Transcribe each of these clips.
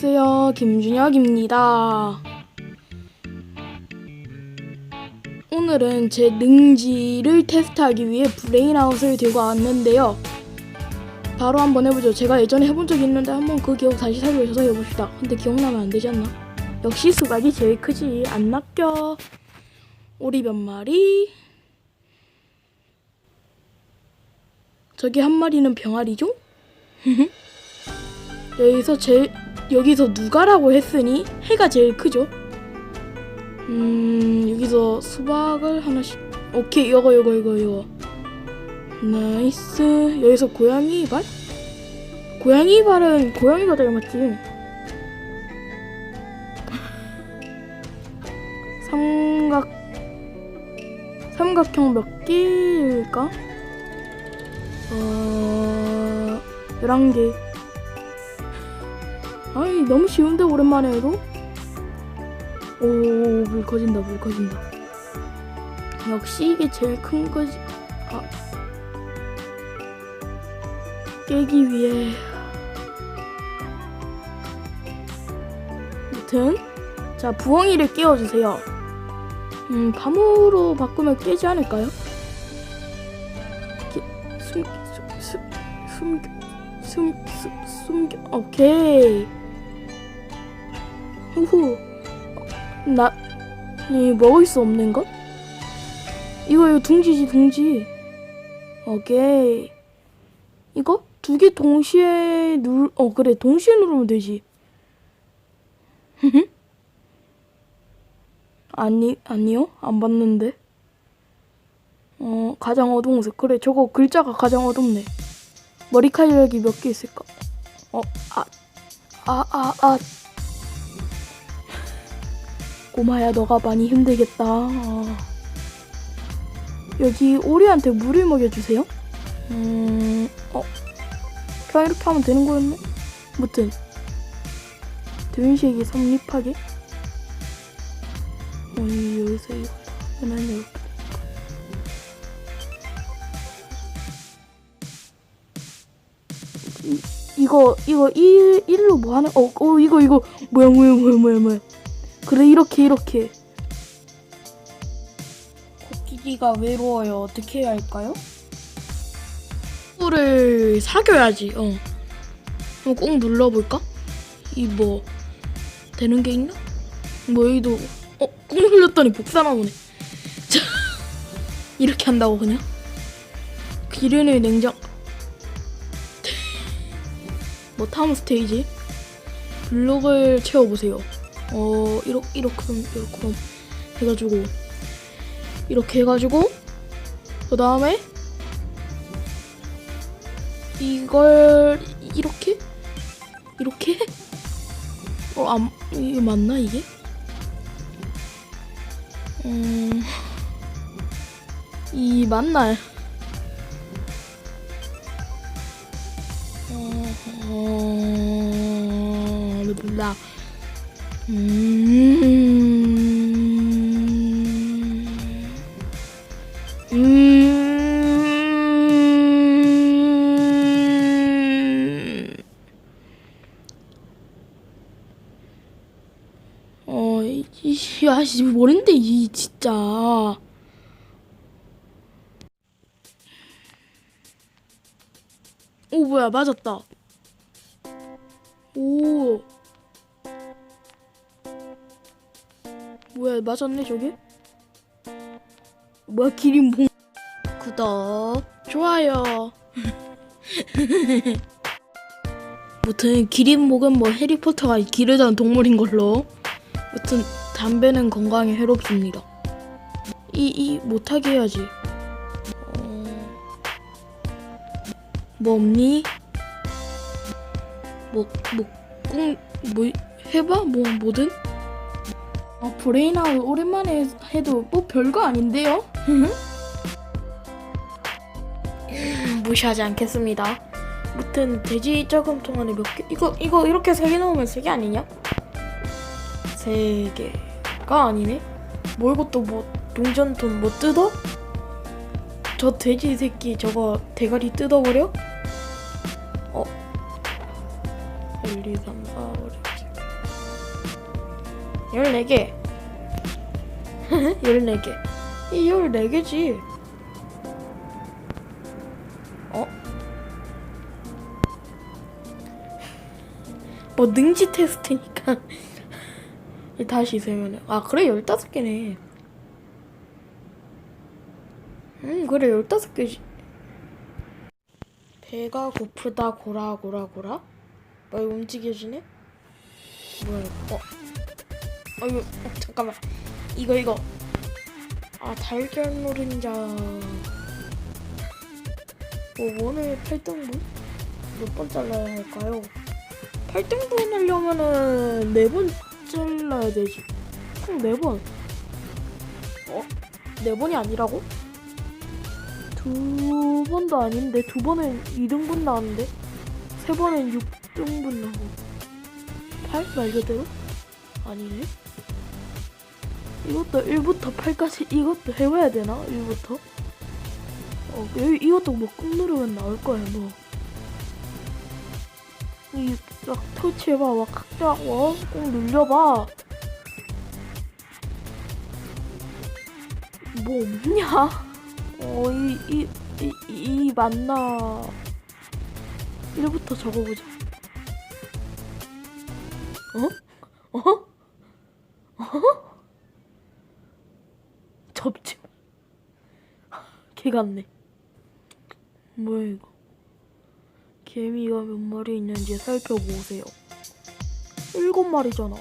안녕하세요. 김준혁입니다. 오늘은 제 능지를 테스트하기 위해 브레인아웃을 들고 왔는데요. 바로 한번 해보죠. 제가 예전에 해본 적이 있는데 한번 그 기억 다시 살려서 해봅시다. 근데 기억나면 안 되지 않나? 역시 수박이 제일 크지. 안 낚여. 오리 몇 마리. 저기 한 마리는 병아리죠? 여기서 제일 여기서 누가라고 했으니? 해가 제일 크죠. 음 여기서 수박을 하나씩. 오케이 이거 이거 이거 이거. 나이스. 여기서 고양이 발? 고양이 발은 고양이가 닮았지. 삼각 삼각형 몇 개일까? 어 11개 아이 너무 쉬운데 오랜만에 해도? 오물 커진다 물 커진다. 역시 이게 제일 큰 거지. 아. 깨기 위해. 아무튼 자 부엉이를 깨워주세요. 음 밤으로 바꾸면 깨지 않을까요? 깨, 숨, 숨, 숨, 숨겨 숨, 숨, 숨겨 오케이. 후후 나, 이 먹을 수 없는 것? 이거 이거 둥지지 둥지. 오케이. 이거? 두 개 동시에 누르 어 그래. 동시에 누르면 되지. 아니 아니요? 안 봤는데. 어 가장 어두운 색. 그래 저거 글자가 가장 어둡네 머리카락이 몇 개 있을까 어 아 아, 아, 아. 꼬마야, 너가 많이 힘들겠다. 아. 여기 오리한테 물을 먹여주세요. 음, 어. 그냥 이렇게 하면 되는 거였네? 무튼. 드윈식이 성립하게. 어, 이 여기서 이거 하면 이렇게. 이- 이거, 이거, 일, 일로 뭐 하는, 어, 어, 이거, 이거, 뭐야, 뭐야, 뭐야, 뭐야, 뭐야. 그래 이렇게 이렇게 코끼리가 외로워요 어떻게 해야 할까요? 를 사겨야지 어 한번 꼭 눌러볼까? 이 뭐 되는 게 있나? 뭐 여기도 어꾹 눌렸더니 복사 나 오네 자 이렇게 한다고 그냥 기름을 냉장 뭐 타운 스테이지? 블록을 채워보세요. 어 이렇게 이렇게 이렇게 해가지고 이렇게 해가지고 그 다음에 이걸 이렇게? 이렇게? 어안 이게 맞나 이게? 음이 맞나 몰라. 음. 음. 어, 이, 이, 아씨, 모른데, 이, 진짜. 오, 뭐야, 맞았다. 오. 뭐야 맞았네 저게? 뭐야 기린 봉. 구독. 좋아요. 무튼 기린목은 뭐 해리포터가 기르던 동물인 걸로. 무튼 담배는 건강에 해롭습니다. 이 이 못하게 해야지. 어... 뭐 없니? 뭐뭐꽁뭐 해봐 뭐 뭐든 아, 브레인아웃 오랜만에 해도 뭐 별거 아닌데요? 무시하지 않겠습니다. 무튼 돼지 저금통 안에 몇 개? 이거 이거 이렇게 세 개 넣으면 세 개 아니냐? 세 개가 아니네. 뭐 이것도 뭐 동전돈 뭐 뜯어? 저 돼지 새끼 저거 대가리 뜯어버려? 1, 2, 3, 4, 5, 6, 7 14개. 14개. 이 14개지. 어? 뭐 능지 테스트니까. 다시 세면은. 아 그래? 15개네. 음 그래. 15개지. 배가 고프다. 고라 고라 고라 뭐 이거 움직여지네 뭐야 이거 어 어, 이거, 어, 잠깐만. 이거, 이거. 아, 달걀 노른자. 뭐, 원을 8등분? 몇 번 잘라야 할까요? 8등분 하려면은 4번 잘라야 되지. 총 4번. 어? 4번이 아니라고? 두 번도 아닌데, 두 번은 2등분 나왔는데, 세 번은 6 나오고. 8? 말 그대로? 아니네. 이것도 1부터 8까지 이것도 해봐야 되나? 1부터? 어, 이- 이것도 뭐 꾹 누르면 나올 거야, 뭐. 이, 막 터치해봐, 막 각자, 어? 꾹 눌려봐. 뭐 없냐? 어, 이, 이, 이, 이 맞나. 1부터 적어보자. 어? 어? 접지. 개 같네. 뭐야 이거? 개미가 몇 마리 있는지 살펴보세요. 일곱 마리잖아.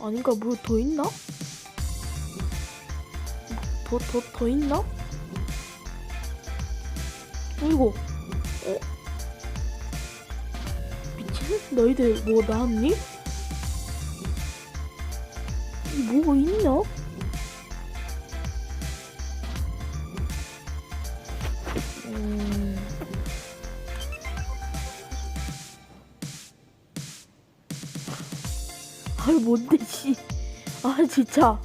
아닌가 뭐 더 있나? 더 더 더 있나? 일곱. 어? 미친? 너희들 뭐 나왔니? 뭐가 있냐? 음... 아이 뭔데 씨. 아 진짜.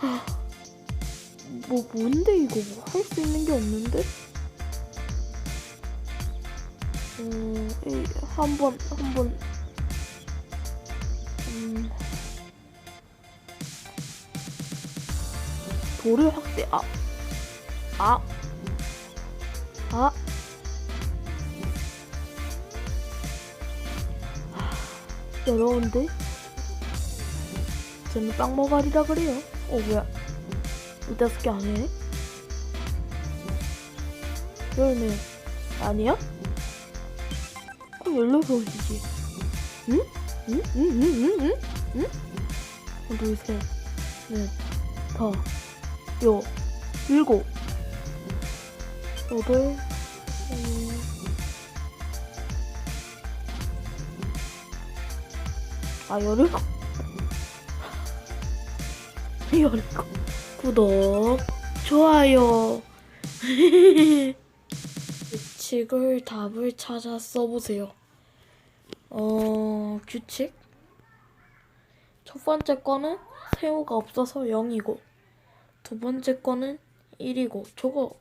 아, 뭐 뭔데 이거 뭐 할 수 있는 게 없는데? 음, 이, 한 번, 한 번. 음. 돌을 확대, 아. 아. 아. 하, 어려운데? 저는 빵머가리라 그래요. 어, 뭐야. 이 다섯 개 아니네? 열네. 아니야? 그럼 열여섯이지. 응? 응? 응? 응? 응? 응? 응? 하나, 둘, 셋, 넷, 다, 여, 일곱, 여덟, 음, 아, 열일곱. 열일곱. 구독, 좋아요. 규칙을 답을 찾아 써보세요. 어, 규칙? 첫 번째 거는 새우가 없어서 0이고, 두 번째 거는 1이고, 저거,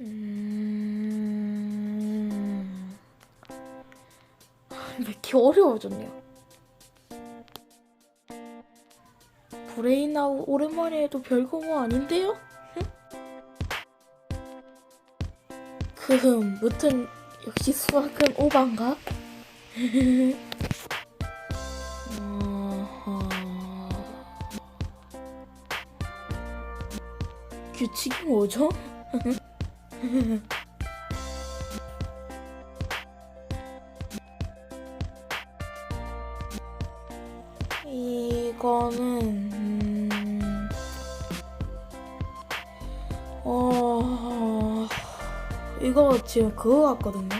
음, 왜 이렇게 어려워졌냐? 브레인아웃 오랜만에 해도 별거 뭐 아닌데요? 흠, 무튼 역시 수학은 오반가? 규칙이 뭐죠? 이거는 이거 지금 그거 같거든요.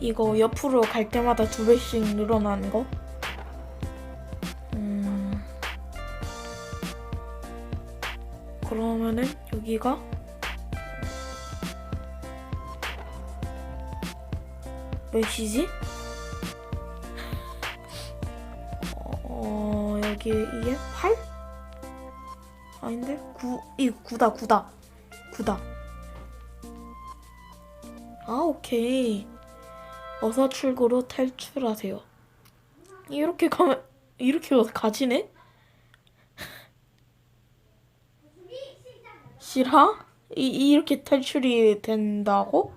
이거 옆으로 갈 때마다 두 배씩 늘어나는 거. 음... 그러면은 여기가 몇이지? 어 여기 이게 8? 아닌데 9 이 9다 9다 9다 아 오케이 어서 출구로 탈출하세요 이렇게 가면 이렇게 가지네? 싫어? 이, 이렇게 탈출이 된다고?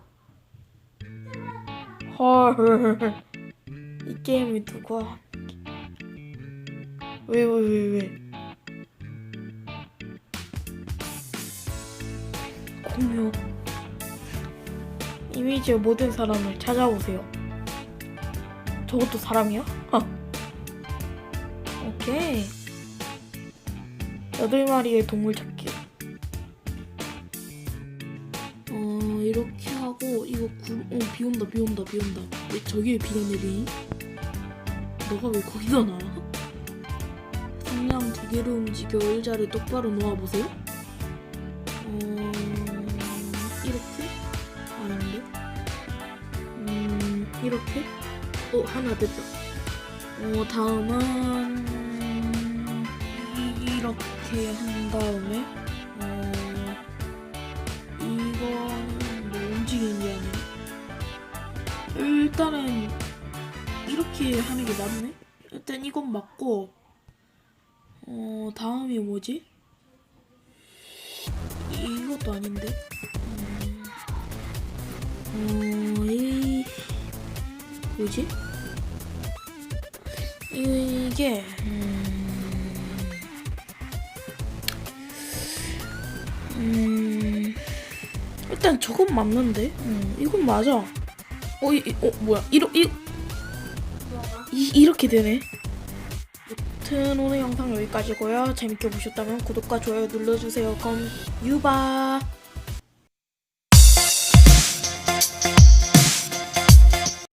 헐. 이 게임이 누가? 왜, 왜, 왜, 왜? 공유. 이미지의 모든 사람을 찾아오세요. 저것도 사람이야? 어. 오케이. 여덟 마리의 동물 찾기. 어 이렇게 하고 이거 구, 어 비 온다 비 온다 비 온다 왜 저기에 비가 내리니? 너가 왜 거기다 놔? 성냥 두 개를 움직여 의자를 똑바로 놓아보세요 이렇게? 어 하나 됐다 어 다음은 이- 이렇게 한 다음에 어 이거는 뭐 움직이는 게 아니네. 일단은 이렇게 하는 게 맞네. 일단 이건 맞고 어 다음이 뭐지? 이것도 아닌데. 음, 어, 이 뭐지? 이게 음, 음 일단 저건 맞는데? 응, 이건 맞아. 어, 이, 이- 어 뭐야? 이러, 이, 이, 이렇게 되네. 아무튼 오늘 영상 여기까지고요. 재밌게 보셨다면 구독과 좋아요 눌러주세요. 그럼 유바.